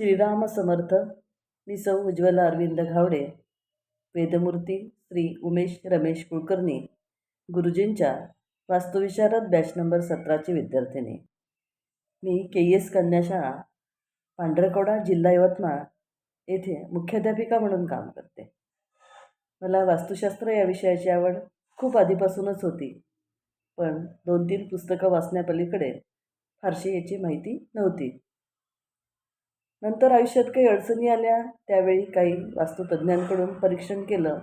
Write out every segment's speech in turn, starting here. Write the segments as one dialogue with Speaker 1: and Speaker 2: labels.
Speaker 1: श्रीराम समर्थ मी सौ उज्ज्वला अरविंद घावडे वेदमूर्ती श्री उमेश रमेश कुलकर्णी गुरुजींच्या वास्तुविशारद बॅच नंबर सतराची विद्यार्थिनी. मी के एस कन्याशाळा पांढरकवडा जिल्हा यवतमाळ येथे मुख्याध्यापिका म्हणून काम करते. मला वास्तुशास्त्र या विषयाची आवड खूप आधीपासूनच होती पण दोन तीन पुस्तकं वाचण्यापलीकडे फारशी याची माहिती नव्हती. नंतर आयुष्यात काही अडचणी आल्या त्यावेळी काही वास्तुतज्ञांकडून परीक्षण केलं.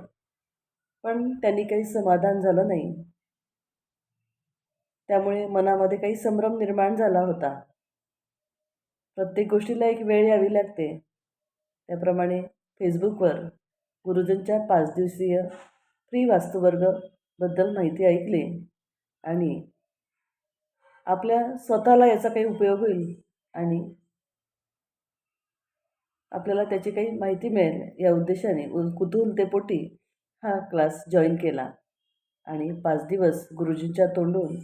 Speaker 1: पण त्यांनी काही समाधान झालं नाही. त्यामुळे मनामध्ये काही संभ्रम निर्माण झाला होता. प्रत्येक गोष्टीला एक वेळ यावी लागते. त्याप्रमाणे फेसबुकवर गुरुजनच्या पाच दिवसीय फ्री वास्तुवर्गबद्दल माहिती ऐकली आणि आपल्या स्वतःला याचा काही उपयोग होईल आणि आपल्याला त्याची काही माहिती मिळेल या उद्देशाने उ पोटी हा क्लास जॉईन केला. आणि पाच दिवस गुरुजींच्या तोंडून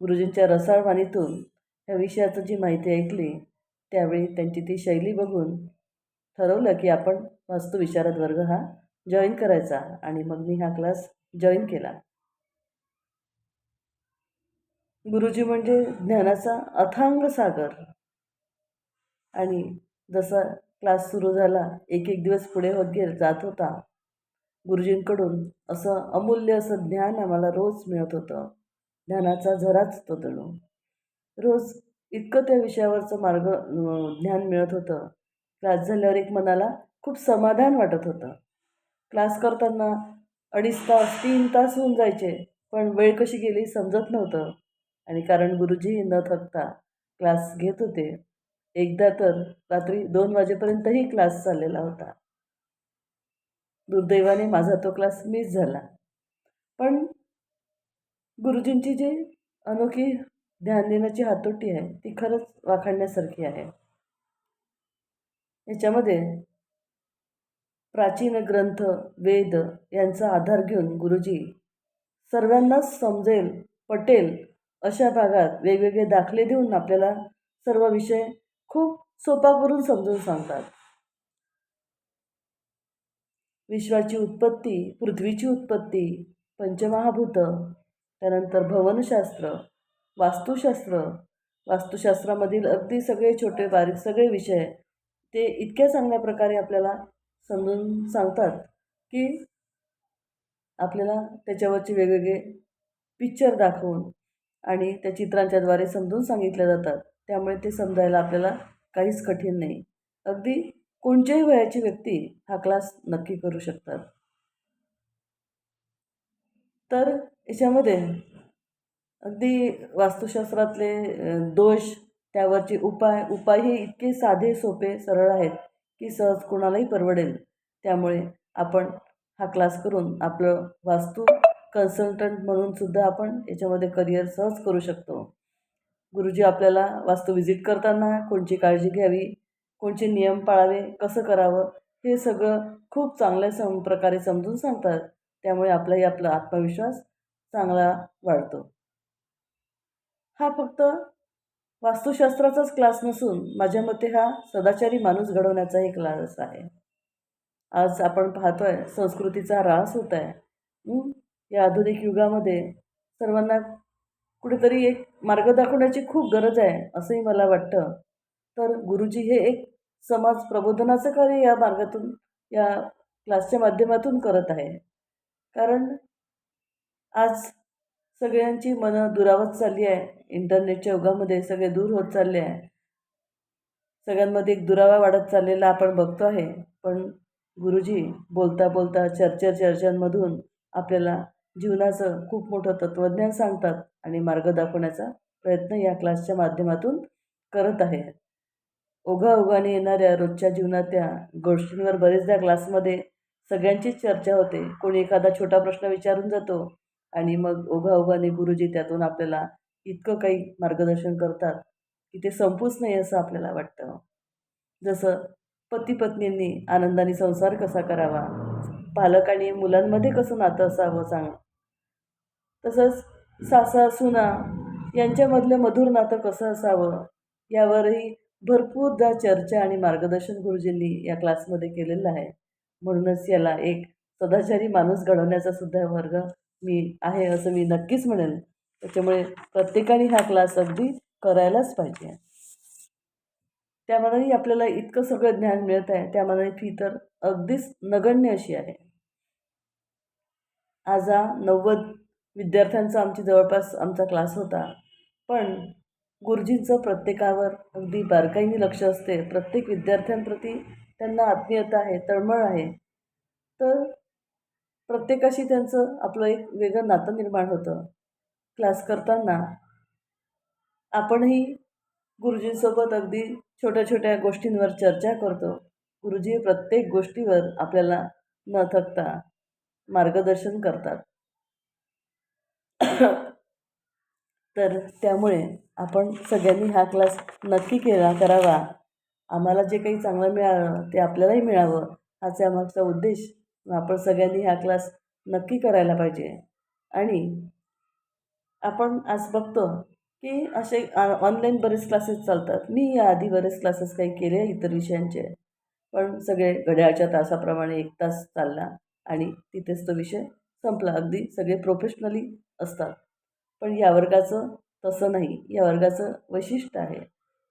Speaker 1: गुरुजींच्या रसाळवाणीतून ह्या विषयाचं जी माहिती ऐकली त्यावेळी त्यांची ती शैली बघून ठरवलं की आपण वास्तुविशारद वर्ग हा जॉईन करायचा आणि मग मी हा क्लास जॉईन केला. गुरुजी म्हणजे ज्ञानाचा अथांग सागर. आणि जसा क्लास सुरू झाला. एक एक दिवस पुढे होत गे जात होता. गुरुजींकडून असं अमूल्य असं ज्ञान आम्हाला रोज मिळत होतं. ज्ञानाचा झराच तो जणू रोज इतकं त्या विषयावरचं मार्ग ज्ञान मिळत होतं. क्लास झाल्यावर एक मनाला खूप समाधान वाटत होतं. क्लास करताना अडीच तास तीन तास होऊन जायचे पण वेळ कशी गेली समजत नव्हतं. आणि कारण गुरुजी न थकता क्लास घेत होते. एकदा तर रात्री दोन वाजेपर्यंतही क्लास चाललेला होता. दुर्दैवाने माझा तो क्लास मिस झाला. पण गुरुजींची जी अनोखी ध्यान देण्याची हातोटी आहे ती खरंच वाखाणण्यासारखी आहे. याच्यामध्ये प्राचीन ग्रंथ वेद यांचा आधार घेऊन गुरुजी सर्वांनाच समजेल पटेल अशा भागात वेगवेगळे दाखले देऊन आपल्याला सर्व विषय खूप सोपा करून समजून सांगतात. विश्वाची उत्पत्ती पृथ्वीची उत्पत्ती पंचमहाभूत त्यानंतर भवनशास्त्र वास्तुशास्त्र. वास्तुशास्त्रामधील अगदी सगळे छोटे बारीक सगळे विषय ते इतक्या चांगल्या प्रकारे आपल्याला समजून सांगतात की आपल्याला त्याच्यावरचे वेगवेगळे पिक्चर दाखवून आणि त्या चित्रांच्याद्वारे समजून सांगितल्या जातात. त्यामुळे ते समजायला आपल्याला काहीच कठीण नाही. अगदी कोणत्याही वयाची व्यक्ती हा क्लास नक्की करू शकतात. तर याच्यामध्ये अगदी वास्तुशास्त्रातले दोष त्यावरचे उपाय उपाय हे इतके साधे सोपे सरळ आहेत की सहज कोणालाही परवडेल. त्यामुळे आपण हा क्लास करून आपलं वास्तू कन्सल्टंट म्हणून सुद्धा आपण याच्यामध्ये करिअर सहज करू शकतो. गुरुजी आपल्याला वास्तू विजिट करताना कोणची काळजी घ्यावी कोणचे नियम पाळावे कसं करावं हे सगळं खूप चांगल्या सम प्रकारे समजून सांगतात. त्यामुळे आपलाही आपला आत्मविश्वास चांगला वाढतो. हा फक्त वास्तुशास्त्राचाच क्लास नसून माझ्या मते हा सदाचारी माणूस घडवण्याचाही क्लास आहे. आज आपण पाहतोय संस्कृतीचा ऱ्हास होत आहे या आधुनिक युगामध्ये सर्वांना कुठेतरी एक मार्ग दाखवण्याची खूप गरज आहे असंही मला वाटतं. तर गुरुजी हे एक समाज प्रबोधनाचं कार्य या मार्गातून या क्लासच्या माध्यमातून करत आहे. कारण आज सगळ्यांची मनं दुरावत चालली आहे. इंटरनेटच्या युगामध्ये सगळे दूर होत चालले आहे. सगळ्यांमध्ये एक दुरावा वाढत चाललेला आपण बघतो आहे. पण गुरुजी बोलता बोलता चर्चा चर्चांमधून आपल्याला जीवनाचं खूप मोठं तत्त्वज्ञान सांगतात आणि मार्ग दाखवण्याचा प्रयत्न या क्लासच्या माध्यमातून करत आहे ओघाओघाने येणाऱ्या रोजच्या जीवनातल्या गोष्टींवर बरेचदा क्लासमध्ये सगळ्यांचीच चर्चा होते. कोणी एखादा छोटा प्रश्न विचारून जातो आणि मग ओघाओघाने गुरुजी त्यातून आपल्याला इतकं काही मार्गदर्शन करतात की ते संपूच नाही असं आपल्याला वाटतं. जसं पती पत्नींनी आनंदाने संसार कसा करावा? पालक आणि मुलांमध्ये कसं नातं असावं सांग. तसंच सासा सुना यांच्यामधलं मधुर नातं कसं असावं यावरही भरपूरदा चर्चा आणि मार्गदर्शन गुरुजींनी या क्लासमध्ये केलेलं आहे. म्हणूनच याला एक सदाचारी माणूस घडवण्याचा सुद्धा वर्ग मी आहे असं मी नक्कीच म्हणेन. त्याच्यामुळे प्रत्येकाने हा क्लास अगदी करायलाच पाहिजे. त्यामानाने आपल्याला इतकं सगळं ज्ञान मिळत आहे. त्यामानाने फी तर अगदीच नगण्य अशी आहे. आज हा नव्वद विद्यार्थ्यांचा आमची जवळपास आमचा क्लास होता. पण गुरुजींचं प्रत्येकावर अगदी बारकाईने लक्ष असते. प्रत्येक विद्यार्थ्यांप्रती त्यांना आत्मीयता आहे तळमळ आहे. तर प्रत्येकाशी त्यांचं आपलं एक वेगळं नातं निर्माण होतं. क्लास करताना आपणही गुरुजींसोबत अगदी छोट्या छोट्या गोष्टींवर चर्चा करतो. गुरुजी प्रत्येक गोष्टीवर आपल्याला न थकता मार्गदर्शन करतात. तर त्यामुळे आपण सगळ्यांनी हा क्लास नक्की केला करावा. आम्हाला जे काही चांगलं मिळालं ते आपल्यालाही मिळावं हाच यामागचा उद्देश. आपण सगळ्यांनी हा क्लास नक्की करायला पाहिजे. आणि आपण आज बघतो की असे ऑनलाईन बरेच क्लासेस चालतात. मी याआधी बरेच क्लासेस काही केले इतर विषयांचे. पण सगळे घड्याळच्या तासाप्रमाणे एक तास चालला आणि तिथेच तो विषय संपला. अगदी सगळे प्रोफेशनली असतात. पण या वर्गाचं तसं नाही. या वर्गाचं वैशिष्ट्य आहे.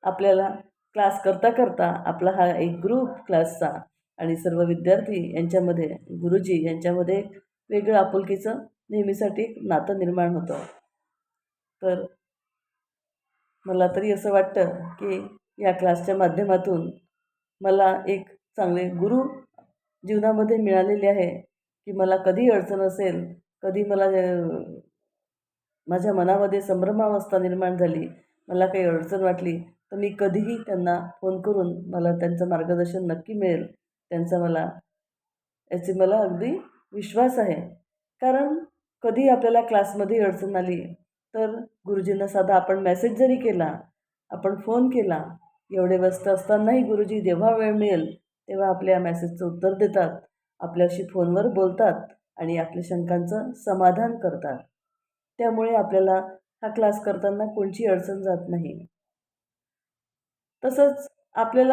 Speaker 1: आपल्याला क्लास करता करता आपला हा एक ग्रुप क्लासचा आणि सर्व विद्यार्थी यांच्यामध्ये गुरुजी यांच्यामध्ये एक वेगळं आपुलकीचं नेहमीसाठी एक नातं निर्माण होतं. तर मला तरी असं वाटतं की या क्लासच्या माध्यमातून मला एक चांगले गुरु जीवनामध्ये मिळालेले आहे की मला कधी अडचण असेल कधी मला माझ्या मनामध्ये संभ्रमावस्था निर्माण झाली मला काही अडचण वाटली तर मी कधीही त्यांना फोन करून मला त्यांचं मार्गदर्शन नक्की मिळेल त्यांचा मला याची मला अगदी विश्वास आहे. कारण कधी आपल्याला क्लासमध्ये अडचण आली तर गुरुजींना साधा आपण मेसेज जरी केला आपण फोन केला एवढे व्यस्त असतानाही गुरुजी जेव्हा वेळ मिळेल तेव्हा आपल्या मेसेजचं उत्तर देतात आपल्याशी फोनवर बोलतात आणि आपल्या शंकांचं समाधान करतात. त्यामुळे आपल्याला हा क्लास करताना कोणची अडचण जात नाही. तसंच आपल्याला